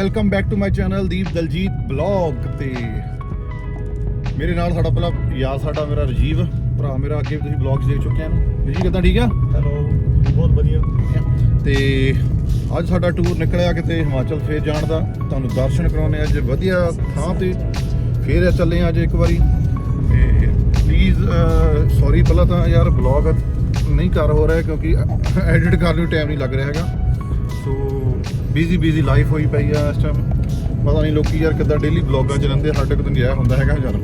Welcome back to my channel Deep Daljit blog ਤੇ ਮੇਰੇ ਨਾਲ ਸਾਡਾ ਪਹਿਲਾ ਯਾਰ ਸਾਡਾ ਮੇਰਾ ਰਜੀਵ ਭਰਾ ਮੇਰਾ ਅੱਗੇ ਵੀ ਤੁਸੀਂ ਬਲੌਗਸ ਦੇਖ ਚੁੱਕੇ ਹਨ ਜੀ ਕਿਦਾਂ ਠੀਕ ਆ? ਹੈਲੋ ਬਹੁਤ ਵਧੀਆ। ਤੇ ਅੱਜ ਸਾਡਾ ਟੂਰ ਨਿਕਲਿਆ ਕਿਤੇ ਹਿਮਾਚਲ ਫੇਰ ਜਾਣ ਦਾ। ਤੁਹਾਨੂੰ ਦਰਸ਼ਨ ਕਰਾਉਣੇ ਅੱਜ ਵਧੀਆ ਥਾਂ ਤੇ ਫੇਰ ਚੱਲੇ ਆ ਅੱਜ ਇੱਕ ਵਾਰੀ। ਤੇ ਪਲੀਜ਼ ਸੌਰੀ ਪਹਿਲਾਂ ਤਾਂ ਯਾਰ ਬਲੌਗ ਨਹੀਂ ਕਰ ਹੋ ਰਿਹਾ ਕਿਉਂਕਿ ਐਡਿਟ ਕਰਨ ਨੂੰ ਟਾਈਮ ਨਹੀਂ ਲੱਗ ਰਿਹਾ ਹੈਗਾ। ਸੋ ਬਿਜ਼ੀ ਬਿਜ਼ੀ ਲਾਈਫ ਹੋਈ ਪਈ ਆ ਇਸ ਟਾਈਮ ਪਤਾ ਨਹੀਂ ਲੋਕੀ ਯਾਰ ਕਿੱਦਾਂ ਡੇਲੀ ਬਲੌਗਾਂ 'ਚ ਰਹਿੰਦੇ ਸਾਡੇ ਕੋਲ ਤਾਂ ਨਹੀਂ ਹੁੰਦਾ ਹੈਗਾ ਯਾਰ।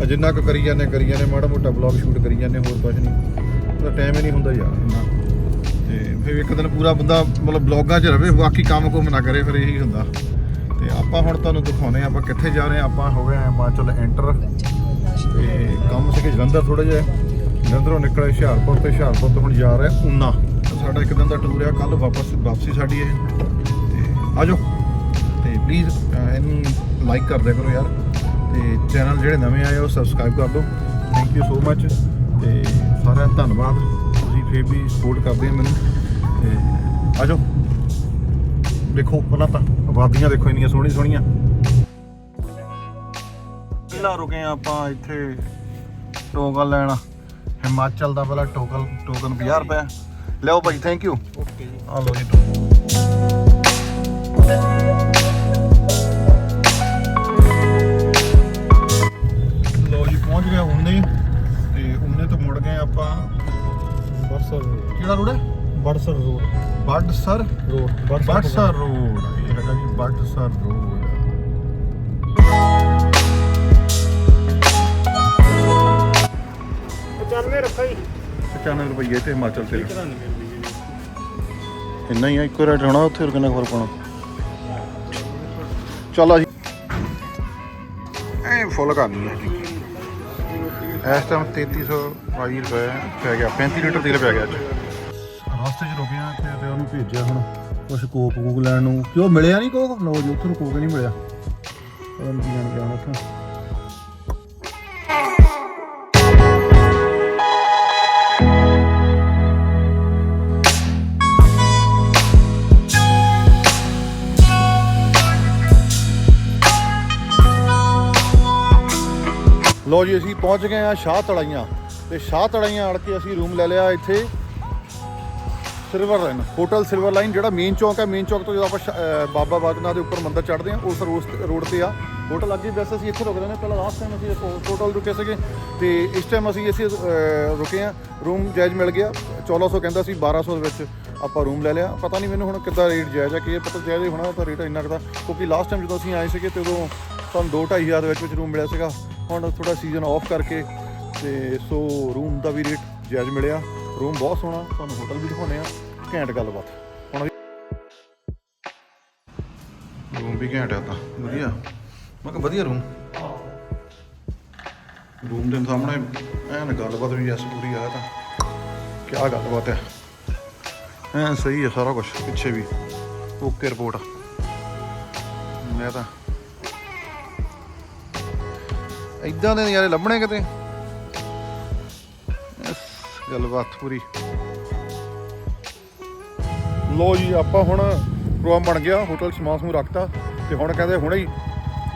ਆਹ ਜਿੰਨਾ ਕੁ ਕਰੀ ਜਾਂਦੇ ਕਰੀ ਜਾਂਦੇ, ਮਾੜਾ ਮੋਟਾ ਬਲੌਗ ਸ਼ੂਟ ਕਰੀ ਜਾਂਦੇ, ਹੋਰ ਕੁਝ ਨਹੀਂ। ਉਹਦਾ ਟਾਈਮ ਹੀ ਨਹੀਂ ਹੁੰਦਾ ਯਾਰ, ਇੰਨਾ। ਤੇ ਫਿਰ ਇੱਕ ਦਿਨ ਪੂਰਾ ਬੰਦਾ ਮਤਲਬ ਬਲੌਗਾਂ 'ਚ ਰਵੇ, ਬਾਕੀ ਕੰਮ ਕੁਮ ਨਾ ਕਰੇ, ਫਿਰ ਇਹੀ ਹੁੰਦਾ। ਤੇ ਆਪਾਂ ਹੁਣ ਤੁਹਾਨੂੰ ਦਿਖਾਉਨੇ ਆਪਾਂ ਕਿੱਥੇ ਜਾ ਰਹੇ ਹਾਂ ਆਪਾਂ ਹੋ ਗਏ ਹਿਮਾਚਲ ਐਂਟਰ ਤੇ ਕੰਮ ਸੀਗੇ ਜਲੰਧਰ ਥੋੜਾ ਜਿਹਾ। ਜਲੰਧਰੋਂ ਨਿਕਲੇ ਹੁਸ਼ਿਆਰਪੁਰ ਤੇ ਹੁਸ਼ਿਆਰਪੁਰ ਤੋਂ ਹੁਣ ਜਾ ਰਹੇ ਆ ਊਨਾ ਸਾਡਾ ਇੱਕ ਦਿਨ ਦਾ ਟੂਰ ਆ ਕੱਲ ਵਾਪਸ, ਵਾਪਸੀ ਸਾਡੀ ਇਹ। ਆਜੋ। ਤੇ ਪਲੀਜ਼ ਇਹਨੂੰ ਲਾਈਕ ਕਰ ਦਿਆ ਕਰੋ ਯਾਰ। ਤੇ ਚੈਨਲ ਜਿਹੜੇ ਨਵੇਂ ਆਏ ਉਹ ਸਬਸਕ੍ਰਾਈਬ ਕਰ ਦਿਓ। ਥੈਂਕ ਯੂ ਸੋ ਮੱਚ ਤੇ ਸਾਰਿਆਂ ਦਾ ਧੰਨਵਾਦ। ਤੁਸੀਂ ਫੇਰ ਵੀ ਸਪੋਰਟ ਕਰਦੇ ਹੋ ਮੈਨੂੰ। ਤੇ ਆਜੋ। ਦੇਖੋ ਪਹਿਲਾਂ ਤਾਂ ਆਬਾਦੀਆਂ ਦੇਖੋ ਇੰਨੀਆਂ ਸੋਹਣੀ ਸੋਹਣੀਆਂ। ਪਹਿਲਾਂ ਰੁਕੇ ਆਪਾਂ ਇੱਥੇ ਟੋਕਨ ਲੈਣ। ਹਿਮਾਚਲ ਦਾ ਪਹਿਲਾ ਟੋਕਨ ਟੋਕਨ 50 ਰੁਪਏ ਲਿਓ ਭਾਈ ਥੈਂਕ ਯੂ ਓਕੇ ਜੀ। ਆ ਲਓ ਜੀ ਲੋ ਜੀ ਪਹੁੰਚ ਗਏ ਉਨੇ ਤੇ ਉਨੇ ਤੋਂ ਮੁੜ ਗਏ ਆਪਾਂ ਬੜਸਰ ਕਿਹੜਾ ਰੋਡ ਹੈ? Barsar road. Barsar road Barsar road ਇਹ ਹੈਗਾ ਜੀ ਬੜਸਰ ਰੋਡ। ਪਚਾਨਵੇਂ ਰੱਖਾ ਹੀ 95 ਰੁਪਏ ਤੇ ਹਿਮਾਚਲ ਤੇ ਇੰਨਾ ਹੀ ਆ ਇੱਕੋ ਰੇਟ ਹੋਣਾ ਉੱਥੇ ਹੋਰ ਕਿੰਨਾ ਪਾਉਣਾ ਚਲੋ ਜੀ ਐ ਫੁੱਲ ਕਰਨੀ ਹੈ। ਜੀ ਇਸ ਟਾਈਮ 3322 ਰੁਪਏ ਪੈ ਗਿਆ 35 ਲੀਟਰ ਤੇਲ ਪੈ ਗਿਆ ਅੱਜ। ਰਸਤੇ 'ਚ ਰੁਕੇ ਆ ਤੇ ਉਹਨੂੰ ਭੇਜਿਆ ਹੁਣ ਕੁਛ ਕੋਕ ਕੂਕ ਲੈਣ ਨੂੰ। ਕਿਉਂ ਮਿਲਿਆ ਨਹੀਂ ਕੋਕ? ਲੋ ਜੀ, ਉੱਥੋਂ ਕੋਕ ਨਹੀਂ ਮਿਲਿਆ। ਪਤਾ ਨਹੀਂ ਕੀ ਜਾਣ ਗਿਆ ਉੱਥੋਂ। ਲੋ ਜੀ, ਅਸੀਂ ਪਹੁੰਚ ਗਏ ਆ ਸ਼ਾਹ ਤੜਾਈਆਂ। ਤੇ ਸ਼ਾਹ ਤੜਾਈਆਂ ਆੜ ਕੇ ਅਸੀਂ ਰੂਮ ਲੈ ਲਿਆ ਇੱਥੇ। Silver line hotel silver line ਜਿਹੜਾ ਮੇਨ ਚੌਂਕ ਹੈ ਮੇਨ ਚੌਂਕ ਤੋਂ ਜਦੋਂ ਆਪਾਂ ਸ਼- ਬਾਬਾ ਬਾਜਨਾ ਦੇ ਉੱਪਰ ਮੰਦਰ ਚੜ੍ਹਦੇ ਆ ਉਸ ਰੋਡ ਤੇ ਆ। ਹੋਟਲ ਅੱਗੇ ਵੈਸੇ ਅਸੀਂ ਇੱਥੇ ਰੁਕਦੇ ਨੇ। ਪਹਿਲਾਂ ਲਾਸਟ ਟਾਈਮ ਅਸੀਂ ਹੋਟਲ ਰੁਕੇ ਸੀਗੇ। ਤੇ ਇਸ ਟਾਈਮ ਅਸੀਂ ਅਸੀਂ ਰੁਕੇ ਆ ਰੂਮ ਜਾਇਜ਼ ਮਿਲ ਗਿਆ। 1400 ਕਹਿੰਦਾ ਸੀ 1200 ਦੇ ਵਿੱਚ ਆਪਾਂ ਰੂਮ ਲੈ ਲਿਆ। ਪਤਾ ਨਹੀਂ ਮੈਨੂੰ ਹੁਣ ਕਿੱਦਾਂ ਰੇਟ ਜਾਇਜ਼ ਹੈ, ਕਿ ਇਹ ਪਤਾ ਜਾਇਜ਼ ਹੋਣਾ, ਤਾਂ ਰੇਟ ਇੰਨਾ ਕੁ ਕਿਉਂਕਿ ਲਾਸਟ ਟਾਈਮ ਜਦੋਂ ਅਸੀਂ ਆਏ ਸੀਗੇ, ਤੇ ਉਦੋਂ ਸਾਨੂੰ 2 ਹਜ਼ਾਰ ਦੇ ਵਿੱਚ ਵਿੱਚ ਰੂਮ ਮਿਲਿਆ ਸੀਗਾ। ਹੁਣ ਥੋੜਾ ਸੀਜ਼ਨ ਆਫ ਕਰਕੇ ਤੇ ਸੋ ਰੂਮ ਦਾ ਵੀ ਰੇਟ ਜਾਇਜ਼ ਮਿਲਿਆ। ਰੂਮ ਬਹੁਤ ਸੋਹਣਾ, ਤੁਹਾਨੂੰ ਹੋਟਲ ਵੀ ਦਿਖਾਉਣੇ ਆ ਘੈਂਟ ਗੱਲਬਾਤ। ਹੁਣ ਰੂਮ ਵੀ ਘੈਂਟ ਆ ਤਾਂ। ਵਧੀਆ। ਮੈਂ ਕਿਹਾ ਵਧੀਆ ਰੂਮ ਰੂਮ ਦੇ ਸਾਹਮਣੇ ਐਨ ਗੱਲਬਾਤ ਵੀ ਐਸ ਪੂਰੀ ਆ ਤਾਂ। ਕੀ ਗੱਲਬਾਤ ਹੈ ਐਨ ਸਹੀ ਹੈ ਸਾਰਾ ਕੁਝ ਪਿੱਛੇ ਵੀ। ਓਕੇ ਰਿਪੋਰਟ ਮੈਂ ਤਾਂ ਇਦਾਂ ਦੇ ਨਜ਼ਾਰੇ ਲੱਭਣੇ ਕਿਤੇ? ਐਸ ਗੱਲਬਾਤ ਪੂਰੀ। ਲੋ ਜੀ ਆਪਾਂ ਹੁਣ ਪ੍ਰੋਗਰਾਮ ਬਣ ਗਿਆ ਹੋਟਲ ਸਮਾਨ ਸਮੂਹ ਰੱਖਤਾ ਤੇ ਹੁਣ ਕਹਿੰਦੇ ਹੁਣੇ ਹੀ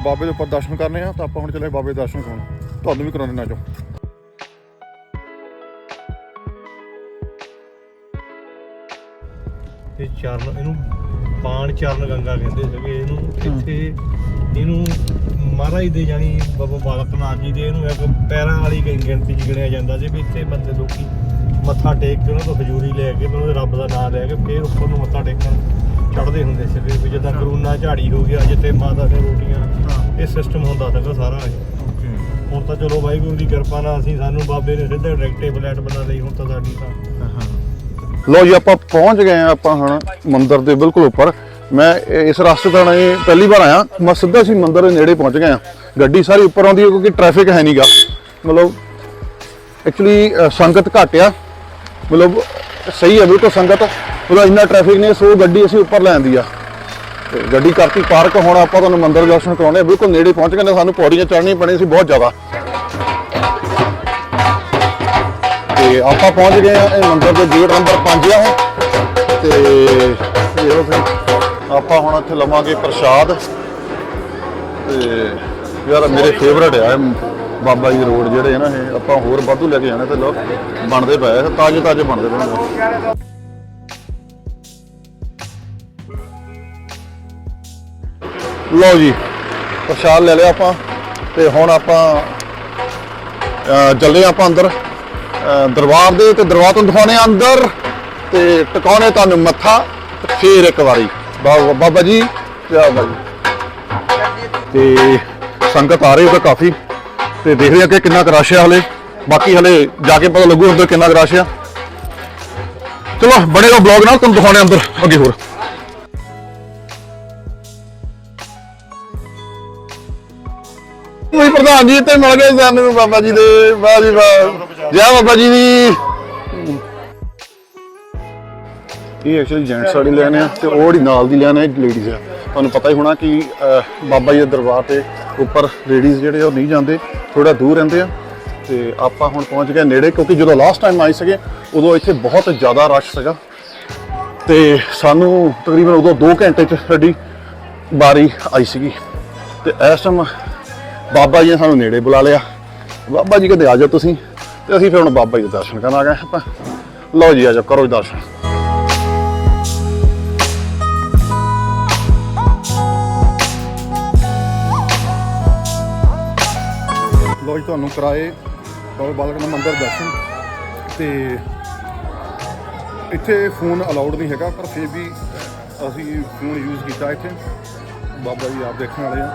ਬਾਬੇ ਦੇ ਉੱਪਰ ਦਰਸ਼ਨ ਕਰਨੇ ਆ ਤਾਂ ਆਪਾਂ ਹੁਣ ਚੱਲੇ ਬਾਬੇ ਦੇ ਦਰਸ਼ਨ ਕਰਾਉਣ। ਤੁਹਾਨੂੰ ਵੀ ਕਰਾਉਣੇ ਨਾ ਜੋ ਇਹ ਚਰਨ ਇਹਨੂੰ ਪਾਣ ਚਰਨ ਗੰਗਾ ਕਹਿੰਦੇ ਸੀਗੇ ਇਹਨੂੰ ਇੱਥੇ ਇਹਨੂੰ ਮਹਾਰਾਜ ਦੇ ਜਾਨੀ ਬਾਬਾ ਬਾਲਕ ਨਾਥ ਜੀ ਦੇ ਇਹਨੂੰ ਇੱਕ ਪੈਰਾਂ ਵਾਲੀ ਗਿਣ- ਗਿਣਤੀ ਚ ਗਿਣਿਆ ਜਾਂਦਾ ਸੀ ਵੀ ਇੱਥੇ ਬੰਦੇ ਲੋਕੀ ਮੱਥਾ ਟੇਕ ਕੇ ਉਹਨਾਂ ਤੋਂ ਹਜ਼ੂਰੀ ਲੈ ਕੇ ਫਿਰ ਉਹਦੇ ਰੱਬ ਦਾ ਨਾਮ ਲੈ ਕੇ ਫਿਰ ਉੱਪਰ ਨੂੰ ਮੱਥਾ ਟੇਕਣ ਚੜ੍ਹਦੇ ਹੁੰਦੇ ਸੀਗੇ ਵੀ ਜਿੱਦਾਂ ਕਰੂਨਾ ਝਾੜੀ ਹੋ ਗਿਆ ਜਿੱਥੇ ਮਾਤਾ ਦੇ ਰੋਟੀਆਂ ਇਹ ਸਿਸਟਮ ਹੁੰਦਾ ਸੀਗਾ ਸਾਰਾ ਓਕੇ। ਹੁਣ ਤਾਂ ਚਲੋ ਵਾਹਿਗੁਰੂ ਦੀ ਕਿਰਪਾ ਨਾਲ ਅਸੀਂ ਸਾਨੂੰ ਬਾਬੇ ਨੇ ਸਿੱਧਾ ਡਾਇਰੈਕਟ ਫਲੈਟ ਬਣਾ ਲਈ ਹੁਣ ਤਾਂ ਸਾਡੀ ਤਾਂ ਲੋ ਜੀ ਆਪਾਂ ਪਹੁੰਚ ਗਏ ਆ ਆਪਾਂ ਹੁਣ ਮੰਦਿਰ ਦੇ ਬਿਲਕੁਲ ਉੱਪਰ। ਮੈਂ ਇਸ ਰਸਤੇ ਤੋਂ ਨਹੀਂ, ਪਹਿਲੀ ਵਾਰ ਆਇਆ। ਮੈਂ ਸਿੱਧਾ ਸੀ ਮੰਦਿਰ ਦੇ ਨੇੜੇ ਪਹੁੰਚ ਗਿਆ। ਗੱਡੀ ਸਾਰੀ ਉੱਪਰ ਆਉਂਦੀ ਹੈ ਕਿਉਂਕਿ ਟ੍ਰੈਫਿਕ ਹੈ ਨਹੀਂਗਾ ਮਤਲਬ ਐਕਚੁਅਲੀ ਸੰਗਤ ਘੱਟ ਆ ਮਤਲਬ ਸਹੀ ਹੈ, ਬਿਲਕੁਲ ਸੰਗਤ। ਮਤਲਬ ਇੰਨਾ ਟ੍ਰੈਫਿਕ ਨਹੀਂ ਸੋ ਗੱਡੀ ਅਸੀਂ ਉੱਪਰ ਲੈ ਆਂਦੀ ਆ। ਤੇ ਗੱਡੀ ਕਰਤੀ ਪਾਰਕ, ਹੁਣ ਆਪਾਂ ਤੁਹਾਨੂੰ ਮੰਦਿਰ ਦਰਸ਼ਨ ਕਰਾਉਣੇ ਆ। ਬਿਲਕੁਲ ਨੇੜੇ ਪਹੁੰਚ ਗਏ ਨੇ, ਸਾਨੂੰ ਪੌੜੀਆਂ ਚੜ੍ਹਨੀਆਂ ਪੈਣੀਆਂ ਸੀ ਬਹੁਤ ਜ਼ਿਆਦਾ। ਤੇ ਆਪਾਂ ਪਹੁੰਚ ਗਏ ਆ, ਇਹ ਮੰਦਿਰ ਦੇ ਗੇਟ ਨੰਬਰ 5 ਆ ਉਹ ਤੇ ਇਹ ਉਹ ਫਿਰ ਆਪਾਂ ਹੁਣ ਇੱਥੇ ਲਵਾਂਗੇ ਪ੍ਰਸ਼ਾਦ। ਤੇ ਯਾਰ ਮੇਰੇ ਫੇਵਰਟ ਆ ਬਾਬਾ ਜੀ ਰੋਡ ਜਿਹੜੇ ਆ ਨਾ ਇਹ ਆਪਾਂ ਹੋਰ ਵਾਧੂ ਲੈ ਕੇ ਜਾਣੇ ਤੇ ਲੋ ਬਣਦੇ ਪਏ ਤਾਜ਼ੇ ਤਾਜ਼ੇ ਬਣਦੇ ਪਏ ਲਓ ਜੀ ਪ੍ਰਸ਼ਾਦ ਲੈ ਲਿਆ ਆਪਾਂ ਤੇ ਹੁਣ ਆਪਾਂ ਅਹ, ਚੱਲੇ ਆਪਾਂ ਅੰਦਰ। ਦਰਬਾਰ ਦੇ ਤੇ ਦਰਬਾਰ ਤੋਂ ਦਿਖਾਉਣੇ ਅੰਦਰ ਤੇ ਟਿਕਾਉਣੇ ਤੁਹਾਨੂੰ ਮੱਥਾ ਤੇ ਫੇਰ ਇੱਕ ਵਾਰੀ। ਬਾ- ਬਾਬਾ ਜੀ ਜੈ ਬਾਬਾ ਜੀ ਤੇ ਸੰਗਤ ਆ ਰਹੀ ਹੈ ਕਾਫੀ, ਤੇ ਦੇਖਦੇ ਆ ਕਿ ਕਿੰਨਾ ਕੁ ਰਸ਼ ਆ ਹਲੇ। ਬਾਕੀ ਹਲੇ ਜਾ ਕੇ ਪਤਾ ਲੱਗੂ ਅੰਦਰ ਕਿੰਨਾ ਕੁ ਰਸ਼ ਆ। ਚਲੋ ਬਣੇਗਾ ਬਲੌਗ ਨਾਲ, ਤੁਹਾਨੂੰ ਦਿਖਾਉਣੇ ਅੰਦਰ, ਅੱਗੇ ਹੋਰ। ਕੋਈ ਪ੍ਰਧਾਨ ਜੀ ਤੇ ਮਿਲ ਗਏ ਸਾਨੂੰ ਬਾਬਾ ਜੀ ਦੇ, ਵਾਹ ਜੀ ਵਾਹ। ਜੈ ਬਾਬਾ ਜੀ ਦੀ। ਇਹ ਐਕਚੁਅਲੀ ਜੈਂਟਸ ਵਾਲੀ ਲੈਣ ਆ ਤੇ ਉਹ ਜਿਹੜੀ ਨਾਲ ਦੀ ਲੈਣ ਲੈਣੇ ਲੇਡੀਜ਼ ਆ। ਤੁਹਾਨੂੰ ਪਤਾ ਹੀ ਹੋਣਾ ਕਿ ਬਾਬਾ ਜੀ ਦੇ ਦਰਬਾਰ ਤੇ ਉੱਪਰ ਲੇਡੀਜ਼ ਜਿਹੜੇ ਆ, ਉਹ ਨਹੀਂ ਜਾਂਦੇ ਥੋੜਾ ਦੂਰ ਰਹਿੰਦੇ ਆ। ਤੇ ਆਪਾਂ ਹੁਣ ਪਹੁੰਚ ਗਏ ਨੇੜੇ, ਕਿਉਂਕਿ ਜਦੋਂ ਲਾਸਟ ਟਾਈਮ ਆਏ ਸੀਗੇ, ਉਦੋਂ ਇੱਥੇ ਬਹੁਤ ਜ਼ਿਆਦਾ ਰਸ਼ ਸੀਗਾ। ਤੇ ਸਾਨੂੰ ਤਕਰੀਬਨ ਉਦੋਂ 2 ਘੰਟੇ ਚ ਸਾਡੀ ਬਾਰੀ ਆਈ ਸੀਗੀ। ਤੇ ਇਸ ਟਾਈਮ ਬਾਬਾ ਜੀ ਨੇ ਸਾਨੂੰ ਨੇੜੇ ਬੁਲਾ ਲਿਆ। ਬਾਬਾ ਜੀ ਕਹਿੰਦੇ, ਆ ਜਾਓ ਤੁਸੀਂ। ਤੇ ਅਸੀਂ ਫਿਰ ਹੁਣ ਬਾਬਾ ਜੀ ਦੇ ਦਰਸ਼ਨ ਕਰਨ ਆ ਗਏ ਆਪਾਂ। ਲਓ ਜੀ, ਆ ਜਾਓ, ਕਰੋ ਜੀ ਦਰਸ਼ਨ। ਲੋ ਜੀ ਤੁਹਾਨੂੰ ਕਰਾਏ, ਬਾਬਾ ਬਾਲਕ ਨਾਥ ਮੰਦਿਰ ਦਰਸ਼ਨ। ਤੇ ਇੱਥੇ ਫੋਨ ਅਲਾਉਡ ਨਹੀਂ ਹੈਗਾ, ਪਰ ਫਿਰ ਵੀ ਅਸੀਂ ਫੋਨ ਯੂਜ਼ ਕੀਤਾ ਇੱਥੇ। ਬਾਬਾ ਜੀ ਆਪ ਦੇਖਣ ਵਾਲੇ ਆ।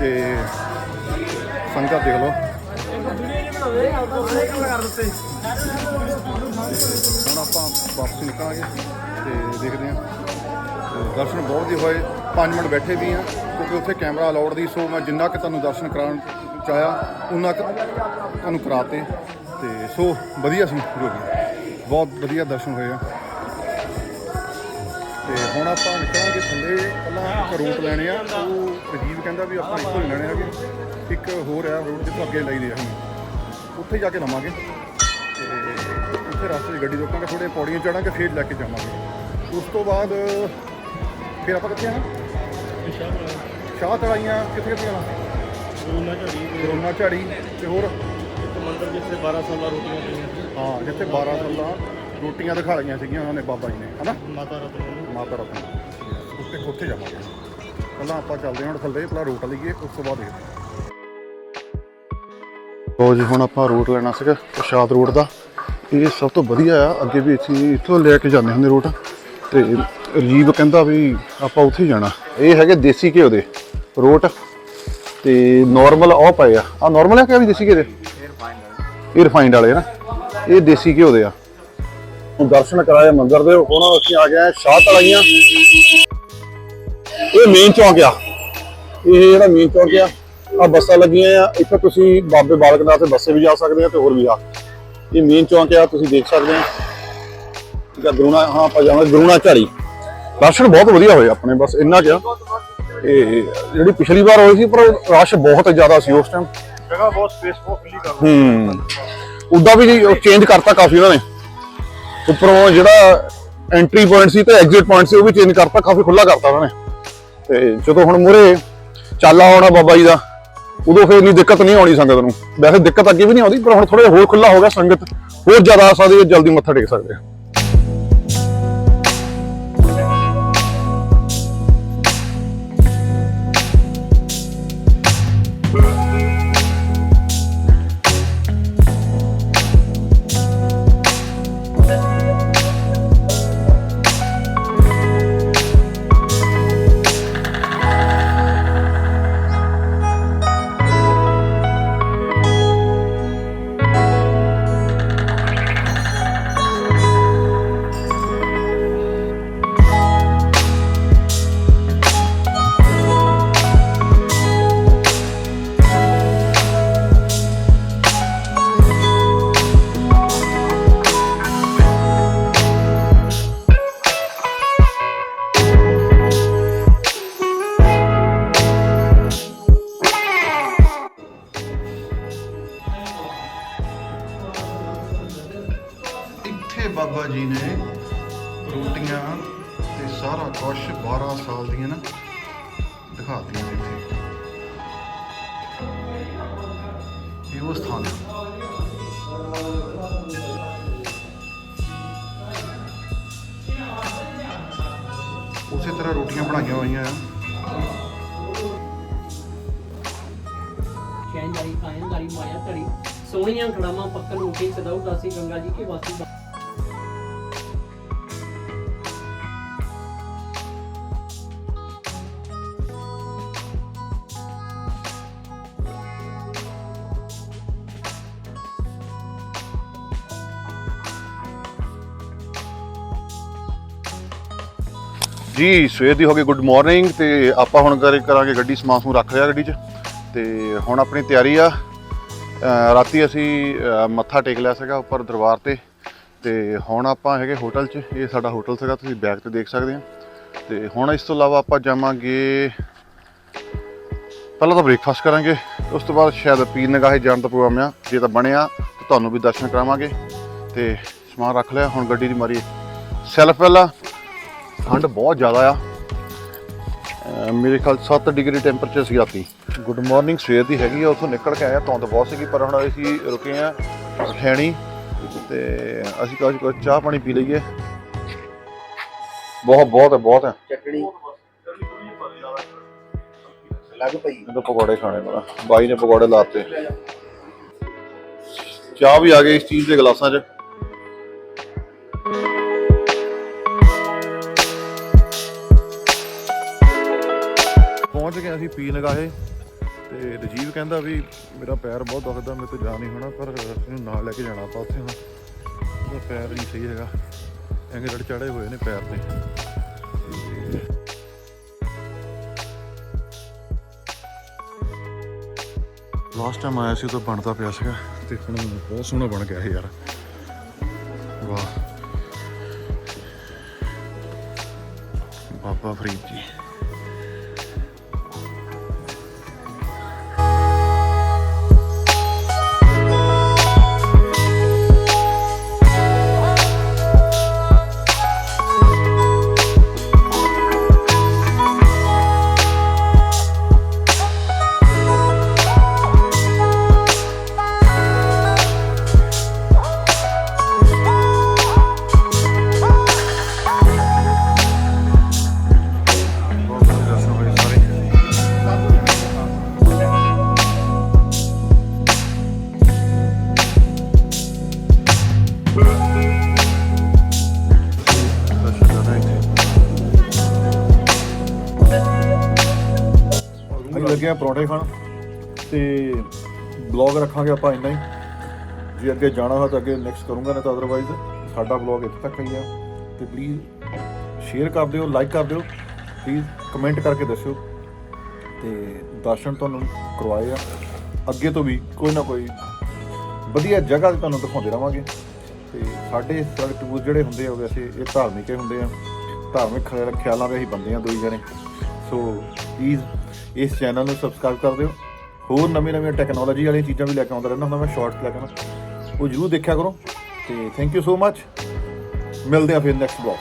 ਤੇ ਸੰਗਤ ਦੇਖ ਲਓ। ਹੁਣ ਆਪਾਂ ਵਾਪਸ ਨਿਕਲਾਂਗੇ ਤੇ ਦੇਖਦੇ ਹਾਂ। ਦਰਸ਼ਨ ਬਹੁਤ ਹੀ ਹੋਏ। 5 ਮਿੰਟ ਬੈਠੇ ਵੀ ਆ ਕਿਉਂਕਿ ਉੱਥੇ ਕੈਮਰਾ ਅਲਾਉਡ ਦੀ ਸੋ ਮੈਂ ਜਿੰਨਾ ਕਿ ਤੁਹਾਨੂੰ ਦਰਸ਼ਨ ਕਰਾਉਣ ਚਾਹਿਆ ਉਹਨਾਂ ਤੁਹਾਨੂੰ ਕਰਾਤੇ ਤੇ ਸੋ ਵਧੀਆ ਸੀ ਜੋ ਵੀ। ਬਹੁਤ ਵਧੀਆ ਦਰਸ਼ਨ ਹੋਏ ਆ। ਤੇ ਹੁਣ ਆਪਾਂ ਨਿਕਲਾਂਗੇ ਥੱਲੇ ਪਹਿਲਾਂ ਇੱਕ ਰੂਟ ਲੈਣੇ ਆ ਉਹ ਅਜੀਬ ਕਹਿੰਦਾ ਵੀ ਆਪਾਂ ਇੱਥੋਂ ਹੀ ਲੈਣੇ ਆਗੇ ਇੱਕ ਹੋਰ ਆ ਰੂਟ ਜਿੱਥੋਂ ਅੱਗੇ ਲਈ ਦੇ ਅਸੀਂ ਉੱਥੇ ਜਾ ਕੇ ਲਵਾਂਗੇ। ਤੇ ਉੱਥੇ ਰਸਤੇ 'ਚ ਗੱਡੀ ਰੋਕਾਂਗੇ ਥੋੜੇ ਪੌੜੀਆਂ ਚੜਾਂਗੇ ਫੇਰ ਲੈ ਕੇ ਜਾਵਾਂਗੇ। ਉਸ ਤੋਂ ਬਾਅਦ ਫਿਰ ਆਪਾਂ ਕਿੱਥੇ ਆਣਾ ਸ਼ਾਹ ਤੜਾਈਆਂ ਕਿੱਥੇ ਕਿੱਥੇ ਆਣਾ ਕਰੋਨਾ ਝੜੀ ਕਰੋਨਾ ਝਾੜੀ ਤੇ ਹੋਰ? ਇੱਕ ਮੰਦਿਰ ਜਿੱਥੇ 12 ਸਾਲਾਂ ਰੋਟੀਆਂ ਪਈਆਂ ਸੀ। ਹਾਂ ਜਿੱਥੇ 12 ਸਾਲਾਂ ਰੋਟੀਆਂ ਦਿਖਾ ਲਈਆਂ ਸੀਗੀਆਂ ਉਹਨਾਂ ਨੇ ਬਾਬਾ ਜੀ ਨੇ ਹਨਾ? ਮਾਤਾ ਰਤਨ ਨੂੰ ਮਾਤਾ ਰਤਨ। ਉੱਥੇ ਉੱਥੇ ਜਾਵਾਂਗੇ। ਪਹਿਲਾਂ ਆਪਾਂ ਚੱਲਦੇ ਹਾਂ ਹੁਣ ਥੱਲੇ ਪਹਿਲਾਂ ਰੂਟ ਲਈਏ ਉਸ ਤੋਂ ਬਾਅਦ ਦੇਖਦੇ ਲੋ ਜੀ ਹੁਣ ਆਪਾਂ ਰੂਟ ਲੈਣਾ ਸੀਗਾ ਪ੍ਰਸ਼ਾਦ ਰੂਟ ਦਾ। ਇਹ ਸਭ ਤੋਂ ਵਧੀਆ ਆ ਅੱਗੇ ਵੀ ਅਸੀਂ ਇੱਥੋਂ ਲੈ ਕੇ ਜਾਂਦੇ ਹੁੰਦੇ ਰੂਟ ਤੇ ਰਜੀਵ ਕਹਿੰਦਾ ਵੀ ਆਪਾਂ ਉੱਥੇ ਹੀ ਜਾਣਾ। ਇਹ ਹੈਗੇ ਦੇਸੀ ਘਿਓ ਦੇ ਰੋਟ ਤੇ ਨਾਰਮਲ ਉਹ ਪਏ ਆ। ਆ ਨਾਰਮਲ ਆ ਕਿ ਵੀ ਦੇਸੀ ਘਿਓ ਦੇ? ਇਹ ਰਿਫਾਈਂਡ ਵਾਲੇ ਨਾ। ਇਹ ਦੇਸੀ ਘਿਓ ਦੇ ਆ। ਹੁਣ ਦਰਸ਼ਨ ਕਰਾਏ, ਮੰਦਿਰ ਦੇ ਹੁਣ ਅਸੀਂ ਆ ਗਏ ਸ਼ਾਹ ਤਲਾਈਆਂ ਇਹ ਮੇਨ ਚੌਂਕ ਆ। ਇਹ ਜਿਹੜਾ ਮੇਨ ਚੌਂਕ ਆ ਆ ਬੱਸਾਂ ਲੱਗੀਆਂ ਆ। ਇੱਥੇ ਤੁਸੀਂ ਬਾਬੇ ਬਾਲਕ ਨਾਥ ਦੇ ਬੱਸੇ ਵੀ ਜਾ ਸਕਦੇ ਆ ਤੇ ਹੋਰ ਵੀ ਆ। ਇਹ ਮੇਨ ਚੌਂਕ ਆ, ਤੁਸੀਂ ਦੇਖ ਸਕਦੇ ਆ। ਠੀਕ ਆ ਗਰੂਣਾ ਹਾਂ, ਆਪਾਂ ਜਾਵਾਂਗੇ ਗਰੂਣਾ ਝਾੜੀ। ਦਰਸ਼ਨ ਬਹੁਤ ਵਧੀਆ ਹੋਏ ਆਪਣੇ, ਬਸ ਇੰਨਾ ਕਿਆ ਇਹ ਜਿਹੜੀ ਪਿਛਲੀ ਵਾਰ ਹੋਈ ਸੀ ਪਰ ਰਸ਼ ਬਹੁਤ ਜ਼ਿਆਦਾ ਸੀ ਉਸ ਟਾਈਮ ਜਗ੍ਹਾ ਬਹੁਤ ਸਪੇਸ ਬਹੁਤ ਖੁੱਲੀ ਕਰ ਹੂੰ। ਉਦਾਂ ਵੀ ਚੇਂਜ ਕਰਤਾ ਕਾਫੀ ਉਹਨਾਂ ਨੇ। ਉੱਪਰੋਂ ਜਿਹੜਾ ਐਂਟਰੀ ਪੁਆਇੰਟ ਸੀ ਤੇ ਐਗਜ਼ਿਟ ਪੁਆਇੰਟ ਸੀ ਉਹ ਵੀ ਚੇਂਜ ਕਰਤਾ ਕਾਫੀ ਖੁੱਲਾ ਕਰਤਾ ਉਹਨਾਂ ਨੇ। ਤੇ ਜਦੋਂ ਹੁਣ ਮੂਰੇ ਚਾਲਾ ਆਉਣਾ ਬਾਬਾ ਜੀ ਦਾ ਉਦੋਂ ਫਿਰ ਇੰਨੀ ਦਿੱਕਤ ਨਹੀਂ ਆਉਣੀ ਸੰਗਤ ਨੂੰ। ਵੈਸੇ ਦਿੱਕਤ ਅੱਗੇ ਵੀ ਨਹੀਂ ਆਉਂਦੀ ਪਰ ਹੁਣ ਥੋੜਾ ਹੋਰ ਖੁੱਲਾ ਹੋ ਗਿਆ ਸੰਗਤ ਹੋਰ ਜ਼ਿਆਦਾ ਆ ਸਕਦੀ ਹੈ ਜਲਦੀ ਮੱਥਾ ਟੇਕ ਸਕਦੇ ਆ। ਟੂਟੀਆਂ ਤੇ ਸਾਰਾ ਕੁਝ 12 ਸਾਲ ਦੀਆਂ ਨਾ ਦਿਖਾਤੀਆਂ ਇੱਥੇ। ਇਹ ਉਹ ਸਥਾਨ ਉਸੇ ਤਰ੍ਹਾਂ ਰੋਟੀਆਂ ਬਣਾਈਆਂ ਹੋਈਆਂ ਆ। ਕਹਿਣ ਜਾਈ ਕਾਇਨ ਗਾਰੀ ਮਾਇਆ ਤੜੀ ਸੋਹਣੀਆਂ ਖੜਾਵਾਂ ਪੱਕਣ ਰੋਟੀ ਸਦਾਉ ਦਾਸੀ ਗੰਗਾ ਜੀ ਕੇ ਵਾਸੀ ਜੀ, ਸਵੇਰ ਦੀ ਹੋ ਗਈ ਗੁੱਡ ਮਾਰਨਿੰਗ ਤੇ ਆਪਾਂ ਹੁਣ ਕਰੇ ਕਰਾਂਗੇ ਗੱਡੀ, ਸਮਾਨ ਸਮੂਨ ਰੱਖ ਲਿਆ ਗੱਡੀ 'ਚ। ਤੇ ਹੁਣ ਆਪਣੀ ਤਿਆਰੀ ਆ। ਰਾਤੀ ਅਸੀਂ ਮੱਥਾ ਟੇਕ ਲਿਆ ਸੀਗਾ ਉੱਪਰ ਦਰਬਾਰ ਤੇ। ਤੇ ਹੁਣ ਆਪਾਂ ਹੈਗੇ ਹੋਟਲ 'ਚ, ਇਹ ਸਾਡਾ ਹੋਟਲ ਸੀਗਾ, ਤੁਸੀਂ ਬੈਕ ਤੇ ਦੇਖ ਸਕਦੇ ਆ ਤੇ ਹੁਣ ਇਸ ਤੋਂ ਇਲਾਵਾ ਆਪਾਂ ਜਾਵਾਂਗੇ, ਪਹਿਲਾਂ ਤਾਂ ਬ੍ਰੇਕਫਾਸਟ ਕਰਾਂਗੇ, ਉਸ ਤੋਂ ਬਾਅਦ ਸ਼ਾਇਦ ਪੀਰ ਨਗਾਹੇ ਜਾਣ ਦਾ ਪ੍ਰੋਗਰਾਮ ਆ, ਜੇ ਤਾਂ ਬਣਿਆ, ਤਾਂ ਤੁਹਾਨੂੰ ਵੀ ਦਰਸ਼ਨ ਕਰਾਵਾਂਗੇ। ਤੇ ਸਮਾਨ ਰੱਖ ਲਿਆ, ਹੁਣ ਗੱਡੀ ਦੀ ਮਾਰੀ, ਸੈਲਫ ਪਹਿਲਾਂ। ਠੰਡ ਬਹੁਤ ਜ਼ਿਆਦਾ ਆ। ਮੇਰੇ ਖਿਆਲ 7 ਡਿਗਰੀ ਟੈਂਪਰੇਚਰ ਸੀ ਰਾਤੀ। ਗੁੱਡ ਮਾਰਨਿੰਗ ਸਵੇਰ ਦੀ ਹੈਗੀ ਆ ਉੱਥੋਂ ਨਿਕਲ ਕੇ ਆਇਆ ਧੁੰਦ ਬਹੁਤ ਸੀਗੀ ਪਰ ਹੁਣ ਅਸੀਂ ਰੁਕੇ ਆ ਠੈਣੀ ਤੇ ਅਸੀਂ ਕੁਝ ਕੁਝ ਚਾਹ ਪਾਣੀ ਪੀ ਲਈਏ। ਬਹੁਤ ਬਹੁਤ ਹੈ ਬਹੁਤ ਹੈ ਚਟਣੀ। ਲੱਗ ਪਈ। ਇਹਦੇ ਪਕੌੜੇ ਖਾਣੇ ਵਾਲਾ ਬਾਈ ਨੇ ਪਕੌੜੇ ਲਾਤੇ। ਚਾਹ ਵੀ ਆ ਗਈ ਸਟੀਲ ਦੇ ਗਲਾਸਾਂ 'ਚ। ਪਹੁੰਚ ਗਏ ਅਸੀਂ ਪੀ ਨਗਾਹੇ ਤੇ ਰਜੀਵ ਕਹਿੰਦਾ ਵੀ ਮੇਰਾ ਪੈਰ ਬਹੁਤ ਦੁਖਦਾ, ਮੇਰੇ ਤੋਂ ਜਾ ਨਹੀਂ ਹੋਣਾ, ਪਰ ਇਹਨੂੰ ਨਾਲ ਲੈ ਕੇ ਜਾਣਾ ਆਪਾਂ ਉੱਥੇ ਹੁਣ ਉਹਦਾ ਪੈਰ ਨਹੀਂ ਸਹੀ ਹੈਗਾ। ਐਂਗੇ ਚੜੇ ਹੋਏ ਨੇ ਪੈਰ ਤੇ। ਤੇ ਲਾਸਟ ਟਾਈਮ ਆਇਆ ਸੀ ਉਦੋਂ ਬਣਦਾ ਪਿਆ ਸੀਗਾ ਤੇ ਹੁਣ ਬਹੁਤ ਸੋਹਣਾ ਬਣ ਗਿਆ ਇਹ ਯਾਰ। ਵਾਹ। ਬਾਬਾ ਫਰੀਦ ਜੀ। ਲੱਗੇ ਆ ਪਰੌਂਠੇ ਖਾਣ ਤੇ ਬਲੌਗ ਰੱਖਾਂਗੇ ਆਪਾਂ ਇੰਨਾ ਹੀ। ਜੇ ਅੱਗੇ ਜਾਣਾ ਹੋਇਆ ਤਾਂ ਅੱਗੇ ਨੈਕਸਟ ਕਰੂੰਗਾ ਨਾ ਤਾਂ ਅਦਰਵਾਈਜ਼ ਸਾਡਾ ਬਲੌਗ ਇੱਥੇ ਤੱਕ ਹੀ ਆ। ਤੇ ਪਲੀਜ਼ ਸ਼ੇਅਰ ਕਰ ਦਿਓ ਲਾਈਕ ਕਰ ਦਿਓ। ਪਲੀਜ਼ ਕਮੈਂਟ ਕਰਕੇ ਦੱਸਿਓ। ਤੇ ਦਰਸ਼ਨ ਤੁਹਾਨੂੰ ਕਰਵਾਏ ਆ। ਅੱਗੇ ਤੋਂ ਵੀ ਕੋਈ ਨਾ ਕੋਈ ਵਧੀਆ ਜਗ੍ਹਾ ਤੇ ਤੁਹਾਨੂੰ ਦਿਖਾਉਂਦੇ ਰਵਾਂਗੇ। ਤੇ ਸਾਡੇ ਸਾਰੇ ਟੂਰ ਜਿਹੜੇ ਹੁੰਦੇ ਆ ਵੈਸੇ ਇਹ ਧਾਰਮਿਕ ਹੀ ਹੁੰਦੇ ਆ। ਧਾਰਮਿਕ ਖਿਆਲ- ਖਿਆਲਾਂ ਦੇ ਅਸੀਂ ਬੰਦੇ ਆ ਦੋਈ ਜਣੇ। ਸੋ ਪਲੀਜ਼ ਇਸ ਚੈਨਲ ਨੂੰ ਸਬਸਕ੍ਰਾਈਬ ਕਰ ਦਿਓ। ਹੋਰ ਨਵੀਂ ਨਵੀਆਂ ਟੈਕਨੋਲੋਜੀ ਵਾਲੀਆਂ ਚੀਜ਼ਾਂ ਵੀ ਲੈ ਕੇ ਆਉਂਦਾ ਰਹਿੰਦਾ ਹੁੰਦਾ, ਮੈਂ ਸ਼ਾਰਟਸ ਲੈ ਕੇ ਆਉਣਾ ਉਹ ਜਰੂਰ ਦੇਖਿਆ ਕਰੋ। ਤੇ ਥੈਂਕ ਯੂ ਸੋ ਮੱਚ ਮਿਲਦੇ ਆ ਫਿਰ ਨੈਕਸਟ ਬਲੌਗ